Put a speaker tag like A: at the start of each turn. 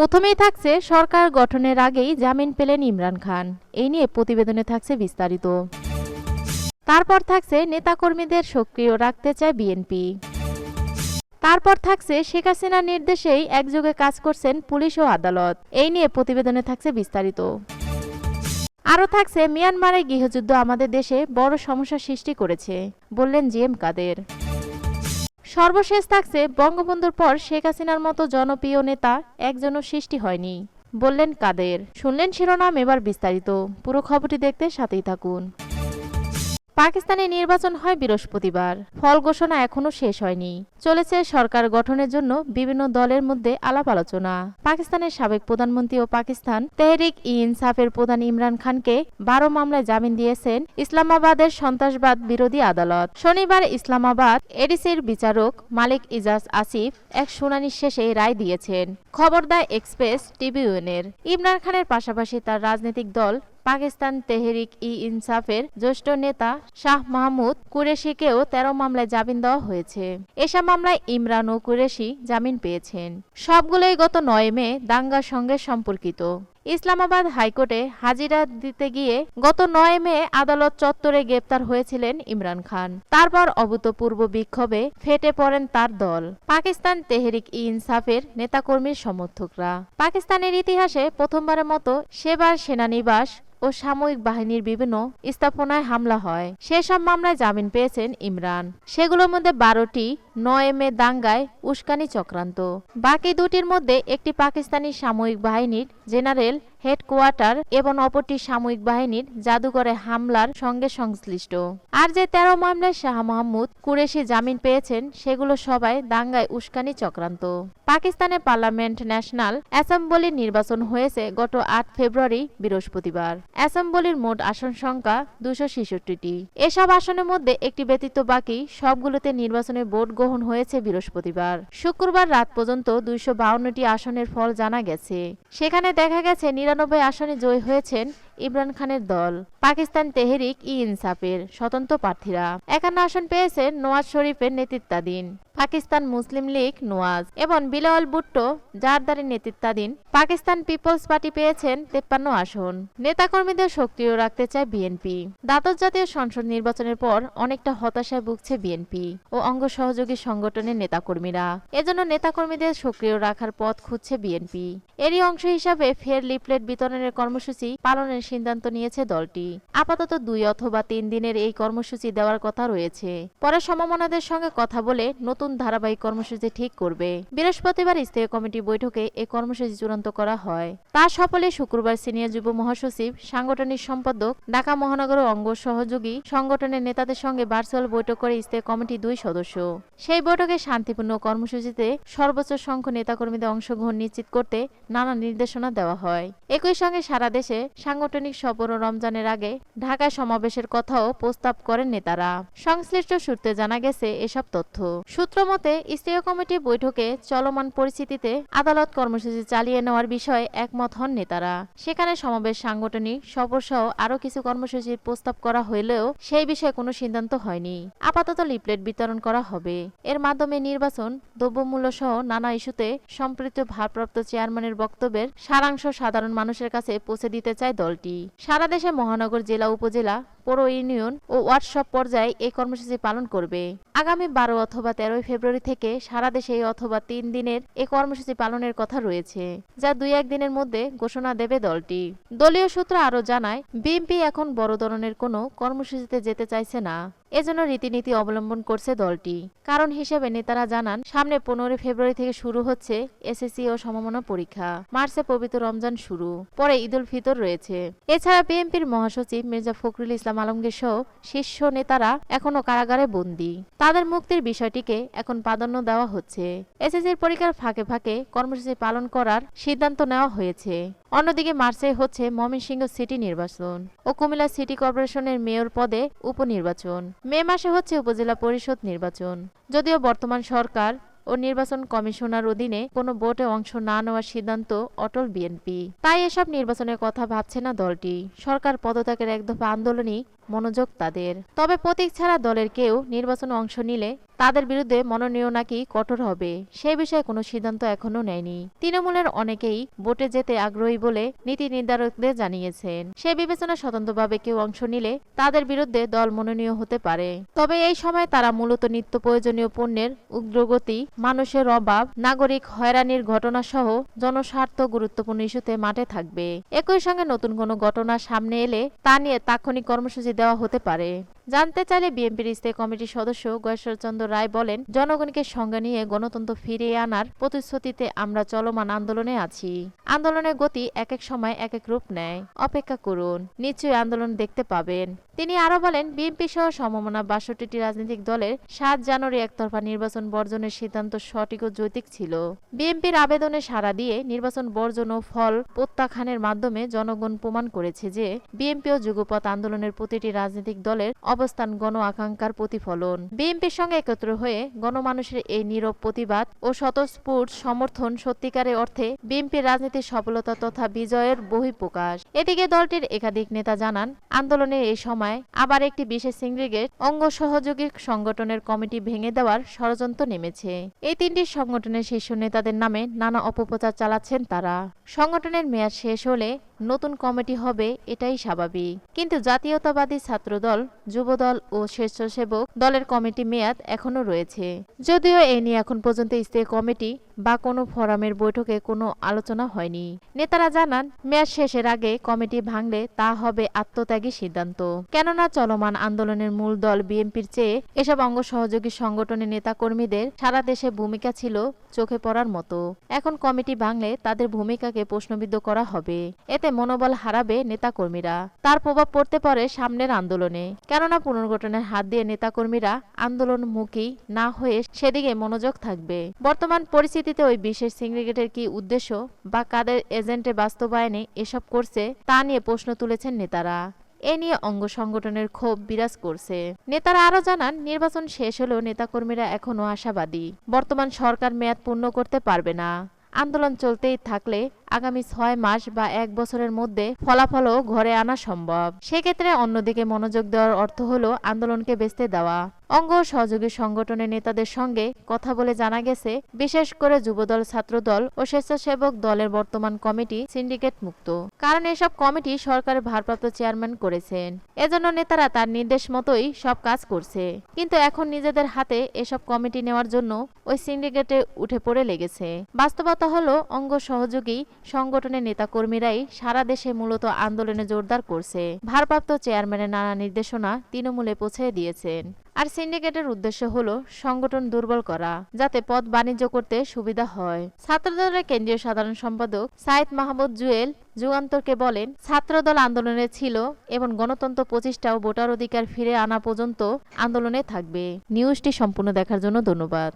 A: প্রথমেই থাকছে সরকার গঠনের আগেই জামিন পেলেন ইমরান খান। এই নিয়ে প্রতিবেদনে থাকছে বিস্তারিত। তারপর থাকছে নেতাকর্মীদের সক্রিয় রাখতে চায় বিএনপি। তারপর থাকছে শেখ হাসিনার নির্দেশেই একযোগে কাজ করছেন পুলিশ ও আদালত। এই নিয়ে প্রতিবেদনে থাকছে বিস্তারিত। আরও থাকছে, মিয়ানমারে গৃহযুদ্ধ আমাদের দেশে বড় সমস্যা সৃষ্টি করেছে, বললেন জি এম কাদের। সর্বশেষ থাকছে বঙ্গবন্ধুর পর শেখ হাসিনার মতো জনপ্রিয় নেতা একজনও সৃষ্টি হয়নি, বললেন কাদের। শুনলেন শিরোনাম এবার বিস্তারিত। পুরো খবরটি দেখতে সাথেই থাকুন। পাকিস্তানে নির্বাচন হয় বৃহস্পতিবার। ফল ঘোষণা এখনও শেষ হয়নি। চলেছে সরকার গঠনের জন্য বিভিন্ন দলের মধ্যে আলাপ আলোচনা। পাকিস্তানের সাবেক প্রধানমন্ত্রী ও পাকিস্তান তেহরিক ই ইনসাফের প্রধান ইমরান খানকে বারো মামলায় জামিন দিয়েছেন ইসলামাবাদের সন্ত্রাসবাদ বিরোধী আদালত। শনিবার ইসলামাবাদ এডিসির বিচারক মালিক ইজাজ আসিফ এক শুনানি শেষে রায় দিয়েছেন। খবর দেয় এক্সপ্রেস টিভিউনের ইমরান খানের পাশাপাশি তার রাজনৈতিক দল পাকিস্তান তেহরিক ই ইনসাফের জ্যেষ্ঠ নেতা শাহ মাহমুদ কুরেশিকেও তেরো মামলায় জামিন দেওয়া হয়েছে। এসব মামলায় ইমরান ও কুরেশি জামিন পেয়েছেন। সবগুলোই গত নয় মে দাঙ্গার সঙ্গে সম্পর্কিত। ইসলামাবাদ হাইকোর্টে হাজিরা দিতে গিয়ে গত নয় মে আদালত চত্বরে গ্রেপ্তার হয়েছিলেন ইমরান খান। তারপর অভূতপূর্ব বিক্ষোভে ফেটে পড়েন তার দল। পাকিস্তান তেহরিক ই ইনসাফের নেতাকর্মীর সমর্থকরা। পাকিস্তানের ইতিহাসে প্রথমবারের মতো সেবার সেনানিবাস ও সামরিক বাহিনীর বিভিন্ন স্থাপনায় হামলা হয়। সেসব মামলায় জামিন পেয়েছেন ইমরান। সেগুলোর মধ্যে বারোটি নয় মে দাঙ্গায় উস্কানি চক্রান্ত। বাকি দুটির মধ্যে একটি পাকিস্তানি সামরিক বাহিনীর জেনারেল হেডকোয়ার্টার এবং অপরটি সামরিক বাহিনীর জাদুঘরে হামলার সঙ্গে সংশ্লিষ্ট। আর যে তেরো মামলায় শাহ মাহমুদ কুরেশি জামিন পেয়েছেন, সেগুলো সবাই দাঙ্গায় উস্কানি চক্রান্ত। পাকিস্তানের পার্লামেন্ট ন্যাশনাল অ্যাসেম্বলির নির্বাচন হয়েছে গত আট ফেব্রুয়ারি, বৃহস্পতিবার। অ্যাসেম্বলির মোট আসন সংখ্যা দুশো ছেষট্টিটি। এসব আসনের মধ্যে একটি ব্যতীত বাকি সবগুলোতে নির্বাচনের ভোট গ্রহণ হয়েছে বৃহস্পতিবার। শুক্রবার রাত পর্যন্ত দুইশো বাউন্নটি আসনের ফল জানা গেছে। সেখানে দেখা গেছে নিরানব্বই আসনে জয়ী হয়েছেন ইমরান খানের দল। পাকিস্তান তেহরিক ই ইনসাফের স্বতন্ত্র প্রার্থীরা। একান্ন আসন পেয়েছেন নওয়াজ শরীফের নেতৃত্বাধীন পাকিস্তান মুসলিম লীগ নোয়াজ এবং বিলাওয়াল ভুট্টো জারদারি নেতৃত্বাধীন পাকিস্তান পিপলস পার্টি পেয়েছেন তেপ্পান্ন আসন। নেতাকর্মীদের সক্রিয় রাখতে চায় বিএনপি। দ্বাদশ জাতীয় সংসদ নির্বাচনের পর অনেকটা হতাশায় ভুগছে বিএনপি ও অঙ্গ সহযোগী সংগঠনের নেতাকর্মীরা। এজন্য নেতাকর্মীদের সক্রিয় রাখার পথ খুঁজছে বিএনপি। এরই অংশ হিসাবে ফের লিফলেট বিতরণের কর্মসূচি পালনের সিদ্ধান্ত নিয়েছে দলটি। আপাতত দুই অথবা তিন দিনের এই কর্মসূচি দেওয়ার কথা রয়েছে। পরে সমমনাদের সঙ্গে কথা বলে নতুন ধারাবাহিক কর্মসূচি ঠিক করবে। বৃহস্পতিবার স্থায়ী কমিটি বৈঠকে এই কর্মসূচি চূড়ান্ত করা হয়। তার সফলে শুক্রবার সিনিয়র যুব মহাসচিব, সাংগঠনিক সম্পাদক, ঢাকা মহানগর অঙ্গ সহযোগী, সংগঠনের নেতাদের সঙ্গে ভার্চুয়াল বৈঠক করে স্থায়ী কমিটি দুই সদস্য। সেই বৈঠকে শান্তিপূর্ণ কর্মসূচিতে সর্বোচ্চ সংখ্যক নেতাকর্মীদের অংশগ্রহণ নিশ্চিত করতে নানা নির্দেশনা দেওয়া হয়। একই সঙ্গে সারা দেশে সাংগঠনিক সফর ও রমজানের আগে ঢাকায় সমাবেশের কথাও প্রস্তাব করেন নেতারা। সংশ্লিষ্ট সূত্রে জানা গেছে এসব তথ্য। সূত্র মতে, স্থায়ী কমিটি বৈঠকে চলমান পরিস্থিতিতে আদালত কর্মসূচি চালিয়ে নেওয়ার বিষয়ে একমত হন নেতারা। সেখানে সমাবেশ সাংগঠনিক সফর সহ আরও কিছু কর্মসূচির প্রস্তাব করা হলেও সেই বিষয়ে কোনো সিদ্ধান্ত হয়নি। আপাতত লিফলেট বিতরণ করা হবে। এর মাধ্যমে নির্বাচন দ্রব্যমূল্য সহ নানা ইস্যুতে সম্পৃক্ত ভারপ্রাপ্ত চেয়ারম্যানের বক্তব্যের সারাংশ সাধারণ মানুষের কাছে পৌঁছে দিতে চায় দলটি। সারা দেশে মহানগর জেলা, উপজেলা, পৌর ইউনিয়ন ও ওয়ার্কশপ পর্যায়ে এই কর্মসূচি পালন করবে। আগামী বারো অথবা তেরোই ফেব্রুয়ারি থেকে সারা দেশে অথবা তিন দিনের এ কর্মসূচি পালনের কথা রয়েছে, যা দুই একদিনের মধ্যে ঘোষণা দেবে দলটি। দলীয় সূত্র আরও জানায়, বিএনপি এখন বড় ধরনের কোনো কর্মসূচিতে যেতে চাইছে না। এজন্য রীতিনীতি অবলম্বন করছে দলটি। কারণ হিসেবে নেতারা জানান, সামনে পনেরোই ফেব্রুয়ারি থেকে শুরু হচ্ছে এসএসসি ও সমমনা পরীক্ষা। মার্চে পবিত্র রমজান শুরু। পরে ঈদুল ফিতর রয়েছে। এছাড়া বিএনপির মহাসচিব মির্জা ফখরুল ইসলাম আলমগীর সহ শীর্ষ নেতারা এখনও কারাগারে বন্দী। তাদের মুক্তির বিষয়টিকে এখন প্রাধান্য দেওয়া হচ্ছে। এসএসসির পরীক্ষার ফাঁকে ফাঁকে কর্মসূচি পালন করার সিদ্ধান্ত নেওয়া হয়েছে। অন্যদিকে মার্চে হচ্ছে ময়মনসিংহ সিটি নির্বাচন ও কুমিল্লা সিটি কর্পোরেশনের মেয়র পদে উপনির্বাচন। মে মাসে হচ্ছে উপজেলা পরিষদ নির্বাচন। যদিও বর্তমান সরকার ও নির্বাচন কমিশনার অধীনে কোনো ভোটে অংশ না নেওয়ার সিদ্ধান্ত অটল বিএনপি। তাই এসব নির্বাচনের কথা ভাবছে না দলটি। সরকার পদত্যাগের এক দফা আন্দোলনই মনোযোগ তাদের। তবে প্রতীক ছাড়া দলের কেউ নির্বাচনে অংশ নিলে তাদের বিরুদ্ধে মনোনয়ন নাকি কঠোর হবে, সে বিষয়ে কোনো সিদ্ধান্ত এখনও নেয়নি। তৃণমূলের অনেকেই ভোটে যেতে আগ্রহী বলে নীতি নির্ধারকদের জানিয়েছেন। সে বিবেচনা স্বতন্ত্রভাবে কেউ অংশ নিলে তাদের বিরুদ্ধে দল মনোনীয় হতে পারে। তবে এই সময় তারা মূলত নিত্য প্রয়োজনীয় পণ্যের উগ্রগতি, মানুষের অভাব, নাগরিক হয়রানির ঘটনা সহ জনস্বার্থ গুরুত্বপূর্ণ ইস্যুতে মাঠে থাকবে। একই সঙ্গে নতুন কোনো ঘটনা সামনে এলে তা নিয়ে তাৎক্ষণিক কর্মসূচি দেওয়া হতে পারে। জানতে চাইলে বিএনপির স্থায়ী কমিটির সদস্য গয়েশ্বরচন্দ্র রায় বলেন, জনগণকে সঙ্গে নিয়ে গণতন্ত্র ফিরিয়ে আনার প্রতিশ্রুতিতে আমরা চলমান আন্দোলনে আছি। আন্দোলনের গতি এক এক সময় এক এক রূপ নেয়। অপেক্ষা করুন, নিশ্চয়ই আন্দোলন দেখতে পাবেন। তিনি আরও বলেন, বিএনপি সহ সমমনা বাষট্টিটি রাজনৈতিক দলের সাত জানুয়ারি একতরফা নির্বাচন বর্জনের সিদ্ধান্ত সঠিক ও যৌতিক ছিল। বিএনপির আবেদনে সাড়া দিয়ে নির্বাচন বর্জন ও ফল প্রত্যাখ্যানের মাধ্যমে জনগণ প্রমাণ করেছে যে বিএনপি ও যুগপথ আন্দোলনের প্রতিটি রাজনৈতিক দলের অবস্থান গণ আকাঙ্ক্ষার প্রতিফলন। বিএনপির সঙ্গে একত্র হয়ে গণমানুষের এই নীরব প্রতিবাদ ও স্বতঃস্ফূর্ত সমর্থন সত্যিকারের অর্থে বিএনপির রাজনীতির সফলতা তথা বিজয়ের বহিঃপ্রকাশ। এদিকে দলটির একাধিক নেতা জানান, আন্দোলনের এই সময় আবার একটি বিশেষ সিন্ডিকেট অঙ্গ সহযোগী সংগঠনের কমিটি ভেঙে দেওয়ার ষড়যন্ত্র নেমেছে। এই তিনটি সংগঠনের শীর্ষ নেতাদের নামে নানা অপপ্রচার চালাচ্ছেন তারা। সংগঠনের মেয়াদ শেষ হলে নতুন কমিটি হবে এটাই স্বাভাবিক। কিন্তু জাতীয়তাবাদী ছাত্রদল, যুবদল ও স্বেচ্ছাসেবক দলের কমিটি মেয়াদ এখনও রয়েছে। যদিও এ নিয়ে এখন পর্যন্ত স্থায়ী কমিটি বা কোনো ফোরামের বৈঠকে কোনো আলোচনা হয়নি। নেতারা জানান মেয়াদ শেষের আগে কমিটি ভাঙলে তা হবে আত্মত্যাগী সিদ্ধান্ত। কেননা চলমান আন্দোলনের মূল দল বিএনপির চেয়ে এসব অঙ্গ সহযোগী সংগঠনের নেতাকর্মীদের সারা দেশে ভূমিকা ছিল চোখে পড়ার মতো। এখন কমিটি ভাঙলে তাদের ভূমিকাকে প্রশ্নবিদ্ধ করা হবে। এতে মনোবল হারাবে নেতাকর্মীরা। তার প্রভাব পড়তে পারে সামনের আন্দোলনে। কেননা পুনর্গঠনের হাত দিয়ে নেতাকর্মীরা আন্দোলনমুখী না হয়ে সেদিকে মনোযোগ থাকবে। বর্তমান পরিস্থিতিতে ওই বিশেষ সিন্ডিকেটের কি উদ্দেশ্য বা কাদের এজেন্টে বাস্তবায়নে এসব করছে তা নিয়ে প্রশ্ন তুলেছেন নেতারা। এ নিয়ে অঙ্গ সংগঠনের ক্ষোভ বিরাজ করছে। নেতারা আরও জানান, নির্বাচন শেষ হলেও নেতাকর্মীরা এখনও আশাবাদী। বর্তমান সরকার মেয়াদ পূর্ণ করতে পারবে না। আন্দোলন চলতেই থাকলে আগামী ছয় মাস বা এক বছরের মধ্যে ফলাফলও ঘরে আনা সম্ভব। সেক্ষেত্রে অন্যদিকে মনোযোগ দেওয়ার অর্থ হলো আন্দোলনকে বেচতে দেওয়া। অঙ্গ সহযোগী সংগঠনের নেতাদের সঙ্গে কথা বলে জানা গেছে, বিশেষ করে যুবদল, ছাত্রদল ও স্বেচ্ছাসেবক দলের বর্তমান কমিটি সিন্ডিকেট মুক্ত। কারণ এসব কমিটি সরকারের ভারপ্রাপ্ত চেয়ারম্যান করেছেন। এজন্য নেতারা তার নির্দেশ মতোই সব কাজ করছে। কিন্তু এখন নিজেদের হাতে এসব কমিটি নেওয়ার জন্য ওই সিন্ডিকেটে উঠে পড়ে লেগেছে। বাস্তবতা হলো অঙ্গ সহযোগী সংগঠনের নেতাকর্মীরাই সারা দেশে মূলত আন্দোলনে জোরদার করছে। ভারপ্রাপ্ত চেয়ারম্যানের নানা নির্দেশনা তৃণমূলে পৌঁছে দিয়েছেন। আর সিন্ডিকেটের উদ্দেশ্য হলো সংগঠন দুর্বল করা, যাতে পদ বাণিজ্য করতে সুবিধা হয়। ছাত্রদলের কেন্দ্রীয় সাধারণ সম্পাদক সাইদ মাহমুদ জুয়েল যুগান্তরকে বলেন, ছাত্রদল আন্দোলনে ছিল এবং গণতন্ত্র প্রতিষ্ঠা ও ভোটার অধিকার ফিরে আনা পর্যন্ত আন্দোলনে থাকবে। নিউজটি সম্পূর্ণ দেখার জন্য ধন্যবাদ।